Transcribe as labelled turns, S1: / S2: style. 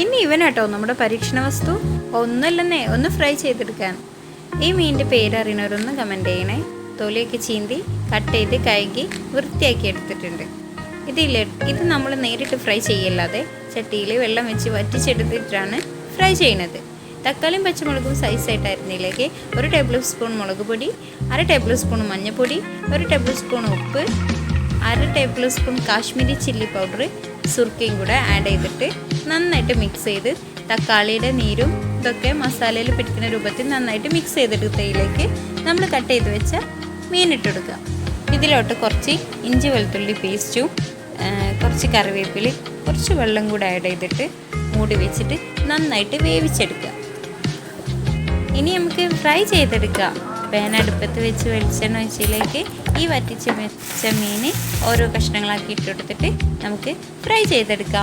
S1: ഇനി ഇവനാട്ടോ നമ്മുടെ പരീക്ഷണ വസ്തു ഒന്നല്ലെന്നേ ഒന്ന് ഫ്രൈ ചെയ്തെടുക്കാൻ. ഈ മീനിന്റെ പേരറിയണവരൊന്ന് കമന്റ് ചെയ്യണേ. തൊലിയൊക്കെ ചീന്തി കട്ട് ചെയ്ത് കഴുകി വൃത്തിയാക്കി എടുത്തിട്ടുണ്ട്. ഇതില്ല ഇത് നമ്മൾ നേരിട്ട് ഫ്രൈ ചെയ്യല്ലാതെ ചട്ടിയിൽ വെള്ളം വെച്ച് വറ്റിച്ചെടുത്തിട്ടാണ് ഫ്രൈ ചെയ്യുന്നത് തക്കാളിയും പച്ചമുളകും സൈസായിട്ട് അരിഞ്ഞതിലേക്ക് ഒരു ടേബിൾ സ്പൂൺ മുളക് പൊടി അര ടേബിൾ സ്പൂൺ മഞ്ഞൾപ്പൊടി ഒരു ടേബിൾ സ്പൂൺ ഉപ്പ് അര table spoon Kashmiri chilli powder സുർക്കയും കൂടെ ആഡ് ചെയ്തിട്ട് നന്നായിട്ട് മിക്സ് ചെയ്ത് തക്കാളിയുടെ നീരും ഇതൊക്കെ മസാലയിൽ പിടിക്കുന്ന രൂപത്തിൽ നന്നായിട്ട് മിക്സ് ചെയ്തെടുത്തതിലേക്ക് നമ്മൾ കട്ട് ചെയ്ത് വെച്ച മീനിട്ടെടുക്കുക ഇതിലോട്ട് കുറച്ച് ഇഞ്ചി വെളുത്തുള്ളി പേസ്റ്റും കുറച്ച് കറിവേപ്പില കുറച്ച് വെള്ളം കൂടെ ആഡ് ചെയ്തിട്ട് മൂടി വെച്ചിട്ട് നന്നായിട്ട് വേവിച്ചെടുക്കുക. ഇനി നമുക്ക് ഫ്രൈ ചെയ്തെടുക്കാം. പാൻ അടുപ്പത്ത് വെച്ച് വെളിച്ചെണ്ണ ഒഴിച്ചതിലേക്ക് ഈ വറ്റിച്ച് വെച്ച മീൻ ഓരോ കഷ്ണങ്ങളാക്കി ഇട്ട് കൊടുത്തിട്ട് നമുക്ക് ഫ്രൈ ചെയ്തെടുക്കാം.